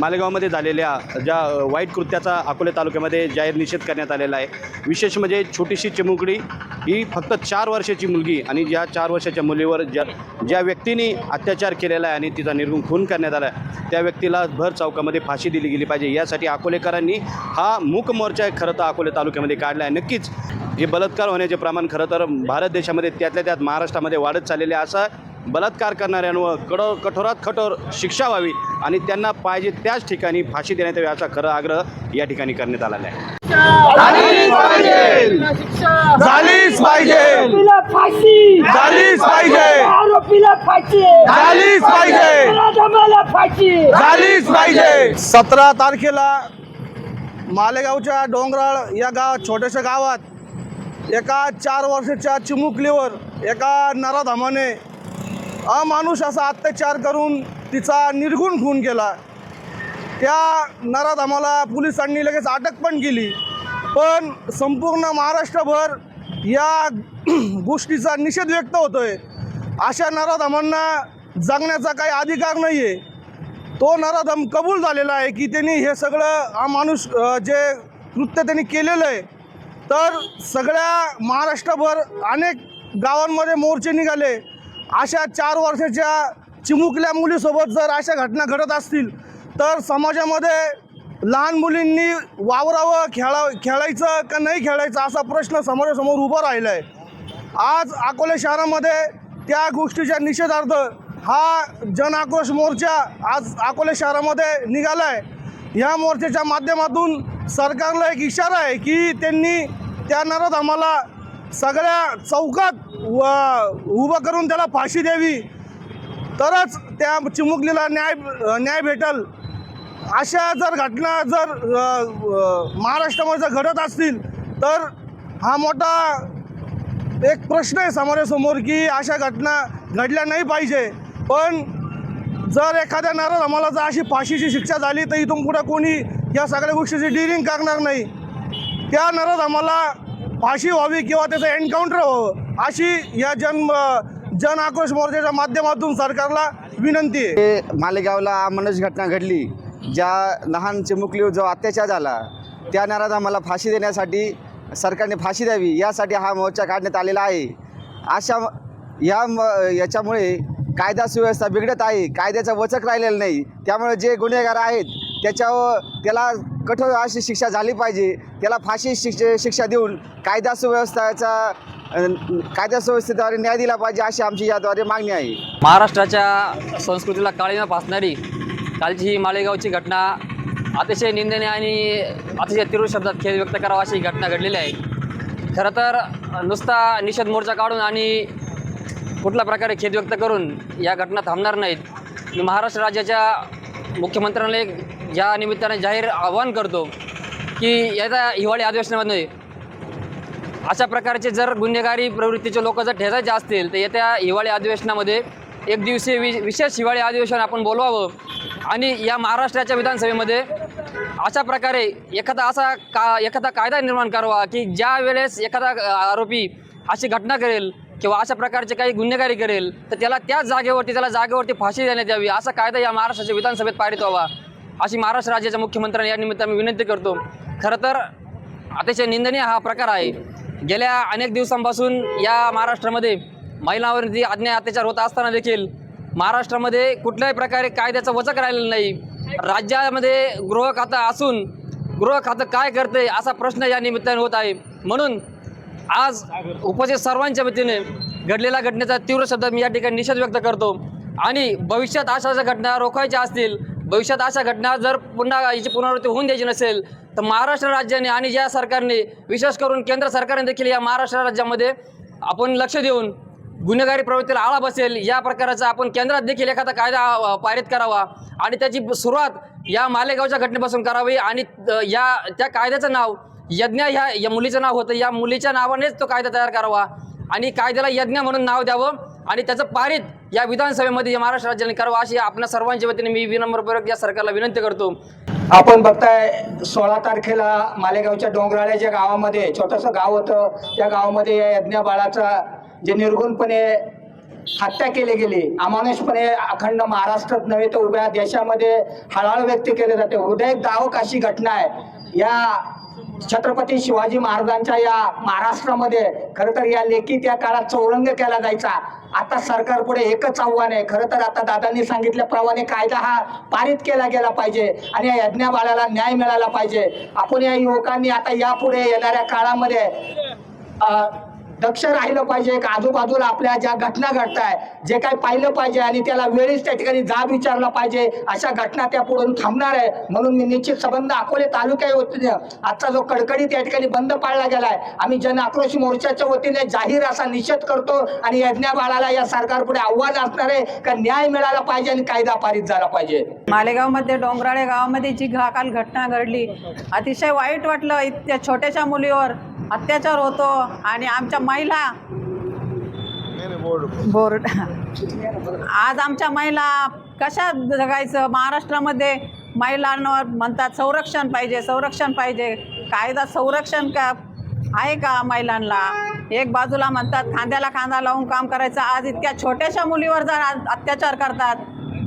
मालेगावमध्ये झालेल्या ज्या वाईट कृत्याचा अकोले तालुक्यामध्ये जाहीर निषेध करण्यात आलेला आहे. विशेष म्हणजे छोटीशी चिमुकडी ही फक्त चार वर्षाची मुलगी आणि ज्या चार वर्षाच्या मुलीवर ज्या ज्या व्यक्तीने अत्याचार केलेला आहे आणि तिचा निर्गुण खून करण्यात आला आहे त्या व्यक्तीला भर चौकामध्ये फाशी दिली गेली पाहिजे. यासाठी अकोलेकरांनी हा मूक मोर्चा खरं तर अकोले तालुक्यामध्ये काढला आहे. नक्कीच हे बलात्कार होण्याचे प्रमाण खरं तर भारत देशामध्ये त्यातल्या त्यात महाराष्ट्रामध्ये वाढत चाललेले आहे. असा बलात्कार करणाऱ्यांवर कड कठोरात कठोर शिक्षा व्हावी आणि त्यांना पाहिजे त्याच ठिकाणी फाशी देण्यात यावी असा खरं आग्रह या ठिकाणी करण्यात आलेला आहे. झालीच पाहिजे. झालीच पाहिजे. आरोपीला फाशी. झालीच पाहिजे. झालीच पाहिजे. सतरा तारखेला मालेगावच्या डोंगराळ या गाव छोट्याशा गावात एका चार वर्षाच्या चिमुकलीवर एका नराधमाने अमानुष असा अत्याचार करून तिचा निर्गुण खून केला. त्या नराधमाला पोलिसांनी लगेच अटक पण केली. पण संपूर्ण महाराष्ट्रभर या गोष्टीचा निषेध व्यक्त होतोय. अशा नराधमांना जगण्याचा काही अधिकार नाही आहे तो नराधम कबूल झालेला आहे की त्यांनी हे सगळं हा माणूस जे कृत्य त्यांनी केलेलं आहे तर सगळ्या महाराष्ट्रभर अनेक गावांमध्ये मोर्चे निघाले. अशा चार वर्षाच्या चिमुकल्या मुलीसोबत जर अशा घटना घडत असतील तर समाजामध्ये लहान मुलींनी वावरावं खेळा खेळायचं का नाही खेळायचं असा प्रश्न समोरासमोर उभा राहिला आहे आज अकोले शहरामध्ये त्या गोष्टीच्या निषेधार्थ हा जन आक्रोश मोर्चा आज अकोले शहरामध्ये निघाला आहे ह्या मोर्चाच्या माध्यमातून सरकारला एक इशारा आहे की त्यांनी त्या नराधमाला सगळ्या चौकात व उभं करून त्याला फाशी द्यावी. तरच त्या चिमुकलीला न्याय न्याय भेटल. अशा जर घटना जर महाराष्ट्रामध्ये जर घडत असतील तर हा मोठा एक प्रश्न आहे समोरासमोर की अशा घटना घडल्या नाही पाहिजे. पण जर एखाद्या नराधमाला जर अशी फाशीची शिक्षा झाली तर इथून पुढे कोणी या सगळ्या गोष्टीची डिलिंग करणार नाही. त्या नराधमाला फाशी व्हावी किंवा त्याचं एन्काउंटर व्हावं. अशी या जन जन आक्रोश मोर्चाच्या माध्यमातून सरकारला विनंती आहे. मालेगावला अमानुष घटना घडली ज्या लहान चिमुकलीवर जो अत्याचार झाला त्या नराधमाला फाशी देण्यासाठी सरकारने फाशी द्यावी यासाठी हा मोर्चा काढण्यात आलेला आहे. अशा या म याच्यामुळे कायदा सुव्यवस्था बिघडत आहे कायद्याचा वचक राहिलेला नाही. त्यामुळे जे गुन्हेगार आहेत त्याच्यावर त्याला कठोर अशी शिक्षा झाली पाहिजे त्याला फाशी शिक्ष शिक्षा देऊन कायदा सुव्यवस्थेचा कायदा सुव्यवस्थेद्वारे न्याय दिला पाहिजे अशी आमची याद्वारे मागणी आहे. महाराष्ट्राच्या संस्कृतीला काळीनं फासणारी कालची ही मालेगावची घटना अतिशय निंदनीय आणि अतिशय तीव्र शब्दात खेद व्यक्त करावा अशी घटना घडलेली आहे. खरं तर नुसता निषेध मोर्चा काढून आणि कुठल्या प्रकारे खेद व्यक्त करून या घटना थांबणार नाहीत. मी महाराष्ट्र राज्याच्या मुख्यमंत्र्यांना एक या निमित्ताने जाहीर आवाहन करतो की येत्या हिवाळी अधिवेशनामध्ये अशा प्रकारचे जर गुन्हेगारी प्रवृत्तीचे लोक जर ठेचायचे असतील तर येत्या हिवाळी अधिवेशनामध्ये एक दिवसीय वि विशेष हिवाळी अधिवेशन आपण बोलवावं. आणि या महाराष्ट्राच्या विधानसभेमध्ये अशा प्रकारे एखादा असा का एखादा कायदा निर्माण करावा की ज्या वेळेस एखादा आरोपी अशी घटना करेल किंवा अशा प्रकारचे काही गुन्हेगारी करेल तर त्याला त्याच जागेवरती त्याला जागेवरती फाशी देण्यात यावी. असा कायदा या महाराष्ट्राच्या विधानसभेत पारित व्हावा. अशी महाराष्ट्र राज्याच्या मुख्यमंत्र्यांनी या निमित्ताने विनंती करतो. खरं तर अतिशय निंदनीय हा प्रकार आहे. गेल्या अनेक दिवसांपासून या महाराष्ट्रामध्ये महिलांवरती अन्याय अत्याचार होत असताना देखील महाराष्ट्रामध्ये कुठल्याही प्रकारे कायद्याचं वचक राहिलेलं नाही. राज्यामध्ये गृह खातं असून गृह खातं काय करते असा प्रश्न या निमित्ताने होत आहे. म्हणून आज उपस्थित सर्वांच्या वतीने घडलेल्या घटनेचा तीव्र शब्दात मी या ठिकाणी निषेध व्यक्त करतो. आणि भविष्यात अशा ज्या घटना रोखायच्या असतील भविष्यात अशा घटना जर पुन्हा याची पुनरावृत्ती होऊन द्यायची नसेल तर महाराष्ट्र राज्याने आणि या सरकारने विशेष करून केंद्र सरकारने देखील या महाराष्ट्र राज्यामध्ये आपण लक्ष देऊन गुन्हेगारी प्रवृत्तीला आळा बसेल या प्रकाराचा आपण केंद्रात देखील एखादा कायदा पारित करावा आणि त्याची सुरुवात या मालेगावच्या घटनेपासून करावी आणि या त्या कायद्याचं नाव यज्ञ ह्या या मुलीचं नाव होतं या मुलीच्या नावानेच तो कायदा तयार करावा आणि कायद्याला यज्ञ म्हणून नाव द्यावं आणि त्याचं पारित या विधानसभेमध्ये या महाराष्ट्र राज्याने करावं अशी आपल्या सर्वांच्या वतीने मी विनम्रपूर्वक या सरकारला विनंती करतो. आपण बघताय सोळा तारखेला मालेगावच्या डोंगराळ्याच्या गावामध्ये छोटंसं गाव होतं. त्या गावामध्ये या यज्ञ बाळाचा जे निर्गुणपणे हत्या केली गेली अमानुषपणे अखंड महाराष्ट्रात नव्हे तर उभ्या देशामध्ये हळहळ व्यक्त केले जाते. हृदय दावक अशी घटना आहे. या छत्रपती शिवाजी महाराजांच्या या महाराष्ट्रामध्ये खरं तर या लेखी त्या काळात चौरंग केला जायचा. आता सरकार पुढे एकच आव्हान आहे. खरं तर आता दादांनी सांगितल्याप्रमाणे कायदा हा पारित केला गेला पाहिजे आणि या यज्ञाबाळाला न्याय मिळाला पाहिजे. आपण या युवकांनी आता यापुढे येणाऱ्या काळामध्ये दक्ष राहिलं पाहिजे. का आजूबाजूला आपल्या ज्या घटना घडत आहे जे काही पाहिलं पाहिजे आणि त्याला वेळीच त्या ठिकाणी जाब विचारला पाहिजे अशा घटना त्या पुढून थांबणार आहे. म्हणून मी निश्चित संबंध अकोले तालुक्या वतीने आजचा जो कडकडी त्या ठिकाणी बंद पाळला गेलाय. आम्ही जन आक्रोश मोर्चाच्या वतीने जाहीर असा निषेध करतो आणि यज्ञा बाळाला या सरकारपुढे आव्हान असणार आहे का न्याय मिळाला पाहिजे आणि कायदा पारित झाला पाहिजे? मालेगावमध्ये डोंगराळे गावामध्ये जी काल घटना घडली अतिशय वाईट वाटलं. इतक्या छोट्याशा मुलीवर अत्याचार होतो आणि आमच्या महिला बोर्ड. आज आमच्या महिला कशा जगायचं? महाराष्ट्रामध्ये महिलांवर म्हणतात संरक्षण पाहिजे संरक्षण पाहिजे. कायदा संरक्षण का आहे का महिलांना एक बाजूला म्हणतात खांद्याला खांदा लावून काम करायचं. आज इतक्या छोट्याशा मुलीवर जर आज अत्याचार करतात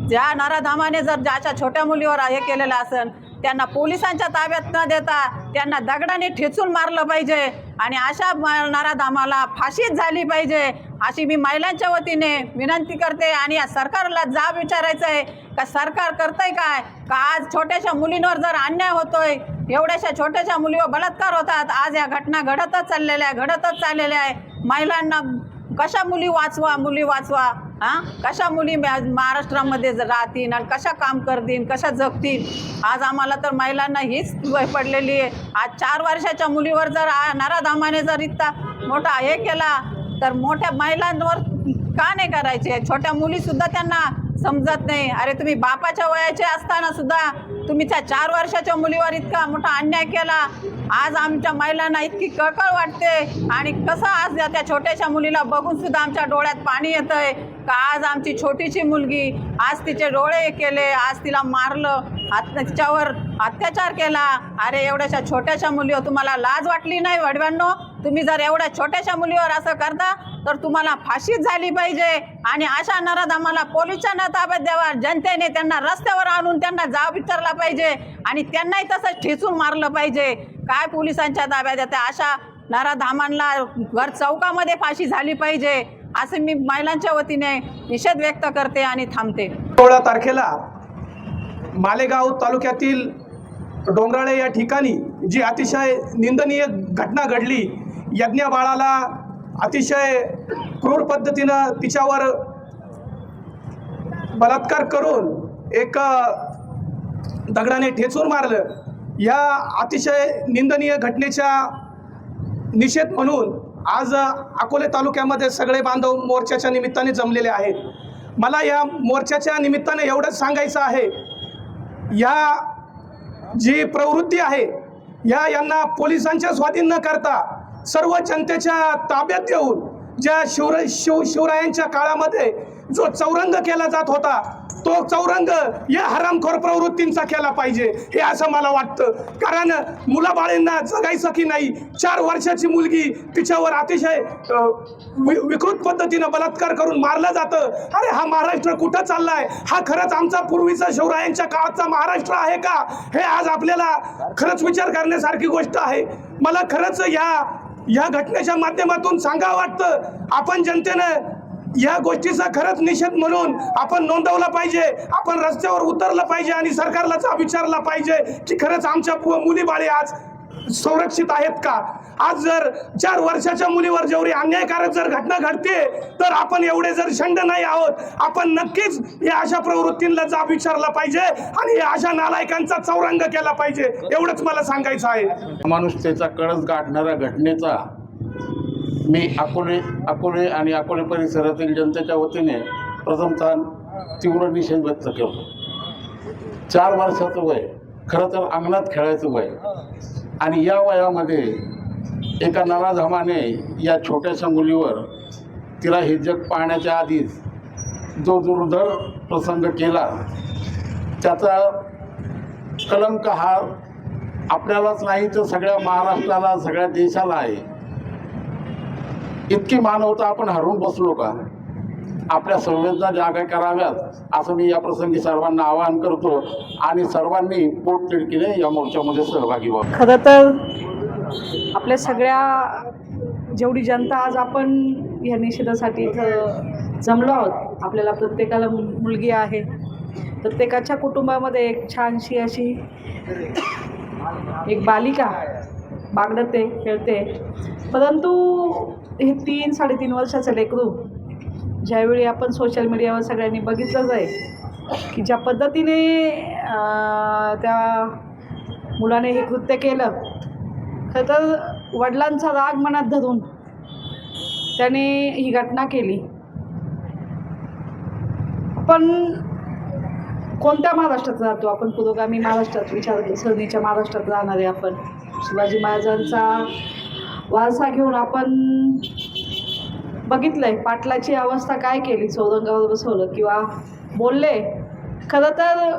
ज्या नराधामाने जर ज्याच्या छोट्या मुलीवर हे केलेलं असेल त्यांना पोलिसांच्या ताब्यात न देता त्यांना दगडाने ठेचून मारलं पाहिजे आणि अशा म- नराधामाला फाशीच झाली पाहिजे अशी मी महिलांच्या वतीने विनंती करते आणि या सरकारला जाब विचारायचं आहे का सरकार करतंय काय? का आज छोट्याशा मुलींवर जर अन्याय होतोय एवढ्याशा छोट्याशा मुलीवर बलात्कार होतात आज या घटना घडतच चाललेल्या आहे घडतच चाललेल्या आहे. महिलांना कशा मुली वाचवा मुली वाचवा? हां? कशा मुली महाराष्ट्रामध्ये राहतील आणि कशा काम करतील कशा जगतील? आज आम्हाला तर महिलांना हीच वय पडलेली आहे. आज चार वर्षाच्या मुलीवर जर आ- नराधामाने जर इतका मोठा हे केला तर मोठ्या महिलांवर का नाही करायचे? छोट्या मुलीसुद्धा त्यांना समजत नाही. अरे तुम्ही बापाच्या वयाचे असताना सुद्धा तुम्ही त्या चार वर्षाच्या मुलीवर इतका मोठा अन्याय केला. आज आमच्या महिलांना इतकी कळकळ वाटते. आणि कसं आज त्या छोट्याशा मुलीला बघून सुद्धा आमच्या डोळ्यात पाणी येतंय. का आज आमची छोटीशी मुलगी आज तिचे डोळे केले आज तिला मारलं आत तिच्यावर अत्याचार केला. अरे एवढ्याशा छोट्याशा मुलीवर तुम्हाला लाज वाटली नाही वडव्यांनो? तुम्ही जर एवढ्या छोट्याशा मुलीवर असं करता तर तुम्हाला फाशीच झाली पाहिजे. आणि अशा नराधामाला पोलिसांना ताब्यात द्यावा. जनतेने त्यांना रस्त्यावर आणून त्यांना जाब विचारला पाहिजे. आणि त्यांनाही तसंच ठेचून मारलं पाहिजे. काय पोलिसांच्या ताब्यात येते? अशा नराधामांना घर चौकामध्ये फाशी झाली पाहिजे. असे मी महिलांच्या वतीने निषेध व्यक्त करते आणि थांबते. सोळा तारखेला मालेगाव तालुक्यातील डोंगराळे या ठिकाणी जी अतिशय निंदनीय घटना घडली यज्ञबाळाला अतिशय क्रूर पद्धतीनं तिच्यावर बलात्कार करून एक दगडाने ठेचून मारलं. या अतिशय निंदनीय घटनेच्या निषेध म्हणून आज अकोले तालुक्यामध्ये सगळे बांधव मोर्चाच्या निमित्ताने जमलेले आहेत. मला या मोर्चाच्या निमित्ताने एवढंच सांगायचं आहे. या जी प्रवृत्ती आहे या यांना पोलिसांच्या स्वाधीन न करता सर्व जनतेच्या ताब्यात देऊन ज्या शिवर शिव शिवरायांच्या काळामध्ये जो चौरंग केला जात होता तो चौरंग या हरामखोर प्रवृत्तींचा केला पाहिजे हे असं मला वाटतं. कारण मुलाबाळींना जगायचं की नाही चार वर्षाची मुलगी तिच्यावर अतिशय वि विकृत पद्धतीनं बलात्कार करून मारलं जातं. अरे हा महाराष्ट्र कुठं चाललाय? हा खरंच आमचा पूर्वीचा शिवरायांच्या काळाचा महाराष्ट्र आहे का? हे आज आपल्याला खरंच विचार करण्यासारखी गोष्ट आहे. मला खरंच या या घटनेच्या माध्यमातून सांगावं वाटतं. आपण जनतेनं या गोष्टीचा खरंच निषेध म्हणून आपण नोंदवला पाहिजे. आपण रस्त्यावर उतरलं पाहिजे आणि सरकारला विचारला पाहिजे की खरंच आमच्या पु- मुलीबाळी आज संरक्षित आहेत का? आज जर चार वर्षाच्या मुलीवर जेवढी अन्यायकारक जर घटना घडते तर आपण एवढे जर शंड नाही आहोत आपण नक्कीच या अशा प्रवृत्तींना जाब विचारला पाहिजे आणि या अशा नालायकांचा चौरंग केला पाहिजे. एवढंच मला सांगायचं आहे. माणुसतेचा कळस गाठणाऱ्या घटनेचा मी अकोले अकोले आणि अकोले परिसरातील जनतेच्या वतीने प्रथमतः तीव्र निषेध व्यक्त केला. चार वर्षाचं वय खरं तर अंगणात खेळायचं वय. आणि या वयामध्ये एका नराधमाने या छोट्याशा मुलीवर तिला हे जग पाहण्याच्या आधीच जो दुर्धर प्रसंग केला त्याचा कलंक हा आपल्यालाच नाही तर सगळ्या महाराष्ट्राला सगळ्या देशाला आहे. इतकी मानवता आपण हरवून बसलो का? आपल्या संवेदना जागा कराव्यात असं मी या प्रसंगी सर्वांना आवाहन करतो. आणि सर्वांनी पोटतिडकीने या मोर्चामध्ये सहभागी व्हावं. खरं तर आपल्या सगळ्या जेवढी जनता आज आपण ह्या निषेधासाठी इथं जमलो आहोत आपल्याला प्रत्येकाला मुलगी आहे. प्रत्येकाच्या कुटुंबामध्ये एक छानशी अशी एक बालिका बागडते खेळते. परंतु हे तीन साडेतीन वर्षाचं लेकरू. ज्यावेळी आपण सोशल मीडियावर सगळ्यांनी बघितलंच आहे की ज्या पद्धतीने त्या मुलाने हे कृत्य केलं खरं तर वडिलांचा राग मनात धरून त्याने ही घटना केली. पण कोणत्या महाराष्ट्रात राहतो आपण पुरोगामी महाराष्ट्रात? विचार सरणीच्या महाराष्ट्रात राहणारे आपण. शिवाजी महाराजांचा वारसा घेऊन आपण बघितलंय पाटलाची अवस्था काय केली चौरंगावर बसवलं किंवा बोलले. खरं तर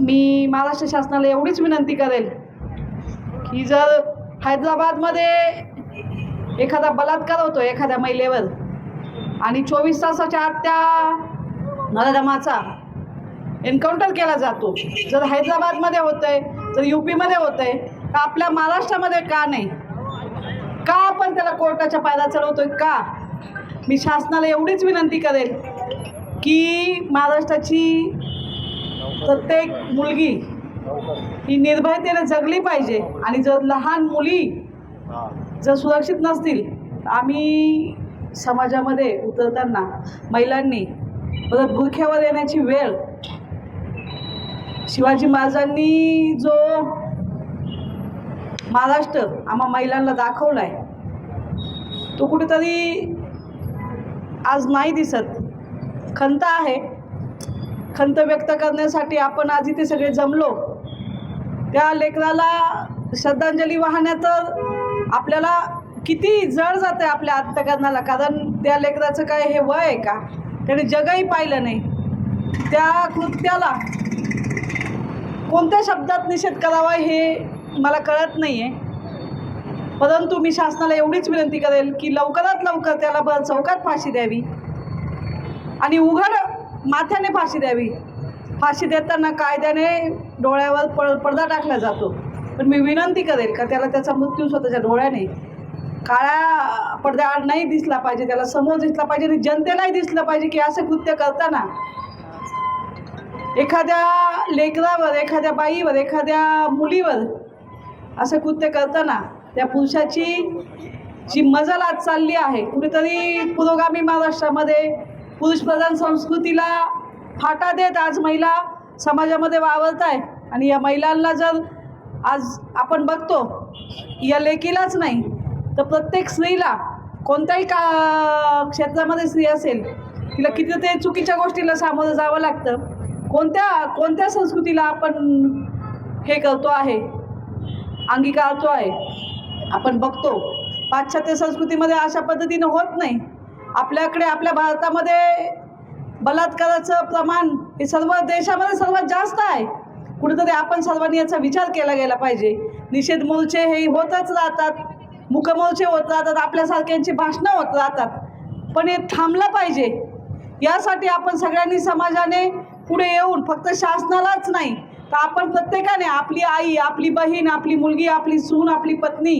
मी महाराष्ट्र शासनाला एवढीच विनंती करेल की जर हैदराबादमध्ये एखादा बलात्कार होतो एखाद्या महिलेवर आणि चोवीस तासाच्या आत त्या नरदमाचा एन्काउंटर केला जातो. जर हैदराबादमध्ये होतं आहे जर यू पीमध्ये होतं आहे तर आपल्या महाराष्ट्रामध्ये का नाही? का आपण त्याला कोर्टाच्या पायदा चढवतोय? का? मी शासनाला एवढीच विनंती करेल की महाराष्ट्राची प्रत्येक मुलगी ही निर्भयतेने जगली पाहिजे आणि जर लहान मुली जर सुरक्षित नसतील आम्ही समाजामध्ये उतरताना महिलांनी परत गुरख्यावर येण्याची वेळ शिवाजी महाराजांनी जो महाराष्ट्र आम्हा महिलांना दाखवला आहे तो कुठेतरी आज नाही दिसत. खंत आहे. खंत व्यक्त करण्यासाठी आपण आज इथे सगळे जमलो. त्या लेकराला श्रद्धांजली वाहण्याचं आपल्याला किती जड जातं आहे आपल्या आत्मकरणाला कारण त्या लेकराचं काय हे वय आहे का? त्याने जगही पाहिलं नाही. त्या कृत्याला कोणत्या शब्दात निषेध करावा हे मला कळत नाही आहे परंतु मी शासनाला एवढीच विनंती करेल की लवकरात लवकर त्याला ब चौकात फाशी द्यावी. आणि उघड माथ्याने फाशी द्यावी. फाशी देताना कायद्याने डोळ्यावर पड पडदा टाकला जातो. पण मी विनंती करेल का त्याला त्याचा मृत्यू स्वतःच्या डोळ्याने काळ्या पडद्याआड नाही दिसला पाहिजे त्याला समोर दिसला पाहिजे आणि जनतेलाही दिसलं पाहिजे की असं कृत्य करताना. एखाद्या लेकरावर एखाद्या बाईवर एखाद्या मुलीवर असं कृत्य करताना त्या पुरुषाची जी मजल आज चालली आहे कुठेतरी पुरोगामी महाराष्ट्रामध्ये पुरुषप्रधान संस्कृतीला फाटा देत आज महिला समाजामध्ये वावरत आहे. आणि या महिलांना जर आज आपण बघतो या लेकीलाच नाही तर प्रत्येक स्त्रीला कोणत्याही का क्षेत्रामध्ये स्त्री असेल तिला किती ते चुकीच्या गोष्टीला सामोरं जावं लागतं. कोणत्या कोणत्या संस्कृतीला आपण हे करतो आहे? अंगीकारतो आहे आपण बघतो पाश्चात्य संस्कृतीमध्ये अशा पद्धतीनं होत नाही. आपल्याकडे आपल्या भारतामध्ये बलात्काराचं प्रमाण हे सर्व देशामध्ये सर्वात जास्त आहे. कुठेतरी आपण सर्वांनी याचा विचार केला गेला पाहिजे. निषेध मोर्चे हे होतच राहतात मुकमोर्चे होत राहतात आपल्यासारख्यांची भाषणं होत राहतात. पण हे थांबलं पाहिजे. यासाठी आपण सगळ्यांनी समाजाने पुढे येऊन फक्त शासनालाच नाही तर आपण प्रत्येकाने आपली आई आपली बहीण आपली मुलगी आपली सून आपली पत्नी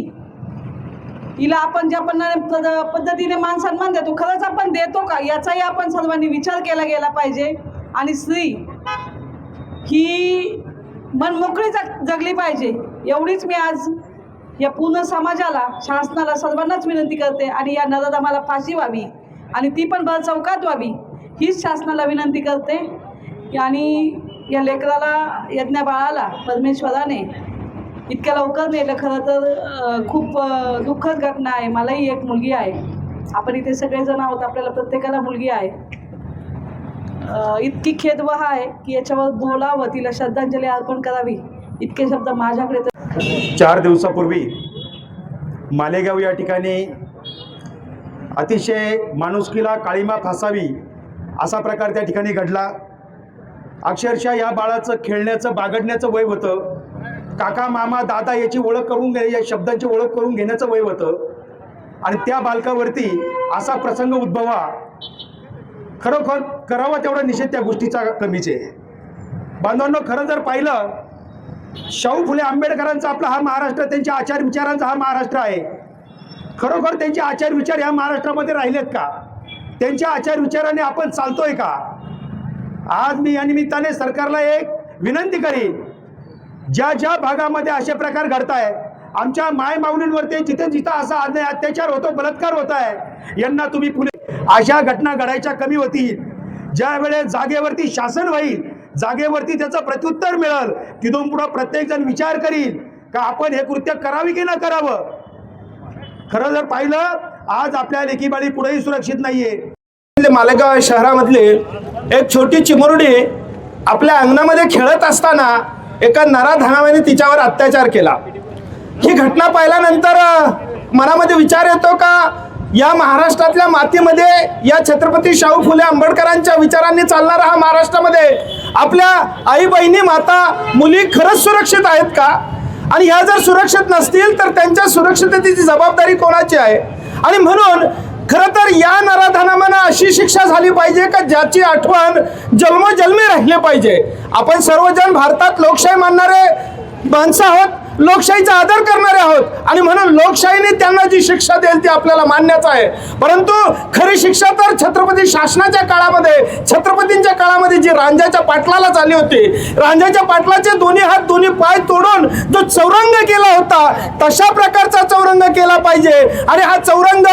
हिला आपण ज्या पण पद- पद्धतीने मान सन्मान देतो खरंच आपण देतो का? याचाही आपण सर्वांनी विचार केला गेला पाहिजे. आणि स्त्री ही मन मोकळी जग जगली पाहिजे. एवढीच मी आज या पूर्ण समाजाला शासनाला सर्वांनाच विनंती करते आणि या नरदमाला फाशी व्हावी आणि ती पण भर चौकात व्हावी हीच शासनाला विनंती करते. आणि या लेकराला यज्ञ बाळाला परमेश्वराने इतक्या लवकर नेलं. खरं तर खूप दुःखद घटना आहे. मलाही एक मुलगी आहे. आपण इथे सगळेजण आहोत. आपल्याला प्रत्येकाला मुलगी आहे. इतकी खेदवहा आहे की याच्यावर बोलावं. तिला श्रद्धांजली अर्पण करावी. इतके शब्द माझ्याकडे तर चार दिवसापूर्वी मालेगाव या ठिकाणी अतिशय माणुसकीला काळीमा फासावी असा प्रकार त्या ठिकाणी घडला. अक्षरशः या बाळाचं खेळण्याचं बागडण्याचं वय होतं. काका मामा दादा याची ओळख करून घे या शब्दांची ओळख करून घेण्याचं वय होतं. आणि त्या बालकावरती असा प्रसंग उद्भवा. खरोखर करावा तेवढा निषेध त्या गोष्टीचा कमीच आहे. बांधवांनो खरं जर पाहिलं शाहू फुले आंबेडकरांचा आपला हा महाराष्ट्र त्यांच्या आचार विचारांचा हा महाराष्ट्र आहे. खरोखर त्यांचे आचार विचार या महाराष्ट्रामध्ये राहिलेत का? त्यांच्या आचार विचाराने आपण चालतोय का? आज मी या निमित्ताने सरकारला एक विनंती करीन ज्या ज्या भागामध्ये असे प्रकार घडताय आमच्या माय माऊलींवरती जिथे जिथं असा अन्याय अत्याचार होतो बलात्कार होत आहे यांना तुम्ही पुणे अशा घटना घडायच्या कमी होतील. ज्या वेळेस जागेवरती शासन होईल जागेवरती त्याचं प्रत्युत्तर मिळेल तिथून पुढं प्रत्येक जण विचार करील का आपण हे कृत्य करावे की न करावं? खरं जर पाहिलं आज आपल्या लेखीबाळी पुढेही सुरक्षित नाहीये. मालेगाव शहरामधले एक छोटी चिमुरडी आपल्या अंगणामध्ये खेळत असताना एका नराधनावाने तिच्यावर अत्याचार केला. ही घटना पाहिल्यानंतर मनामध्ये विचार येतो का या महाराष्ट्रातल्या मातीमध्ये या छत्रपती शाहू फुले आंबेडकरांच्या विचारांनी चालणारा हा महाराष्ट्रामध्ये आपल्या आई बहिणी माता मुली खरंच सुरक्षित आहेत का? आणि ह्या जर सुरक्षित नसतील तर त्यांच्या सुरक्षिततेची जबाबदारी कोणाची आहे? आणि म्हणून खरं तर या नराधनामाना अशी शिक्षा झाली पाहिजे का ज्याची आठवण जन्मजन्मी राहिले पाहिजे? आपण सर्वजण भारतात लोकशाही मानणारे माणसं आहोत. लोकशाहीचा आदर करणारे आहोत. आणि म्हणून लोकशाहीने त्यांना जी शिक्षा देईल ती आपल्याला मान्यच आहे. परंतु खरी शिक्षा तर छत्रपती शासनाच्या काळामध्ये छत्रपतींच्या काळामध्ये जी रांजाच्या पाटलाला झाली होती रांजाच्या पाटलाचे दोन्ही हात दोन्ही पाय तोडून जो चौरंग केला होता तशा प्रकारचा चौरंग केला पाहिजे. आणि हा चौरंग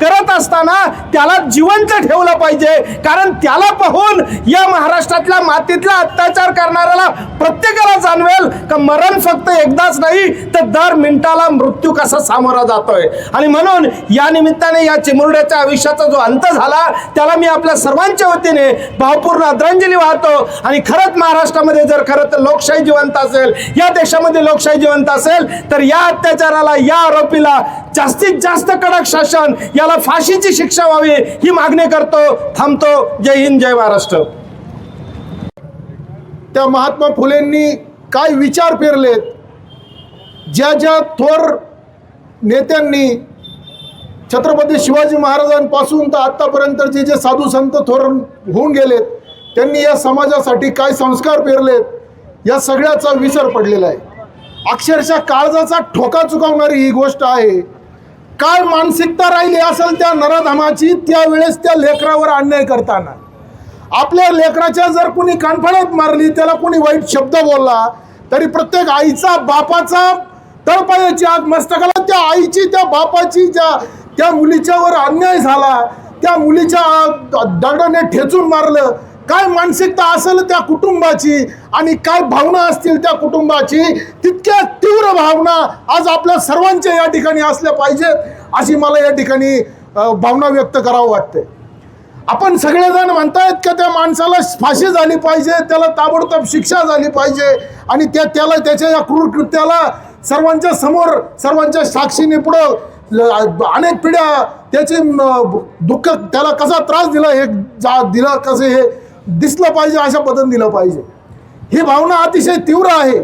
करत असताना त्याला जिवंत ठेवलं पाहिजे. कारण त्याला पाहून या महाराष्ट्रातल्या मातीतला अत्याचार करणाऱ्याला प्रत्येकाला जाणवेल का मरण फक्त एकदाच नाही तर दर मिनिटाला मृत्यू कसा सामोरा जातोय? आणि म्हणून या निमित्ताने या चिमुरड्याच्या आयुष्याचा जो अंत झाला त्याला मी आपल्या सर्वांच्या वतीने भावपूर्ण आदरांजली वाहतो. आणि खरंच महाराष्ट्रामध्ये जर खरं तर लोकशाही जिवंत असेल या देशामध्ये लोकशाही जिवंत असेल तर या अत्याचाराला या आरोपीला जास्तीत जास्त कडक शासन याला फाशीची शिक्षा व्हावी ही मागणी करतो. थांबतो. जय हिंद जय महाराष्ट्र. त्या महात्मा फुलेंनी काय विचार पेरलेत? ज्या ज्या थोर नेत्यांनी छत्रपती शिवाजी महाराजांपासून तर आत्तापर्यंतचे जे साधू संत थोर होऊन गेलेत त्यांनी या समाजासाठी काय संस्कार पेरलेत या सगळ्याचा विसर पडलेला आहे. अक्षरशः काळजाचा ठोका चुकवणारी ही गोष्ट आहे. काय मानसिकता राहिली असेल त्या नराधामाची त्यावेळेस त्या लेकरावर अन्याय करताना. आपल्या लेकराच्या जर कुणी कानफळत मारली त्याला कुणी वाईट शब्द बोलला तरी प्रत्येक आईचा बापाचा तळपायाची आग मस्तकाला त्या आईची त्या बापाची ज्या त्या मुलीच्यावर अन्याय झाला त्या मुलीच्या दगडाने ठेचून मारलं. काय मानसिकता असेल त्या कुटुंबाची आणि काय भावना असतील त्या कुटुंबाची तितक्या तीव्र भावना आज आपल्या सर्वांच्या या ठिकाणी असल्या पाहिजेत अशी मला या ठिकाणी भावना व्यक्त करावं वाटते आपण सगळेजण म्हणतायत का त्या माणसाला फाशी झाली पाहिजे त्याला ताबडतोब शिक्षा झाली पाहिजे आणि त्या त्याला त्याच्या या क्रूर कृत्याला सर्वांच्या समोर सर्वांच्या साक्षीने पुढं अनेक पिढ्या त्याचे दुःख त्याला कसा त्रास दिला हे जा दिला कसं हे दिसलं पाहिजे अशा पद्धतीने दिलं पाहिजे. ही भावना अतिशय तीव्र आहे.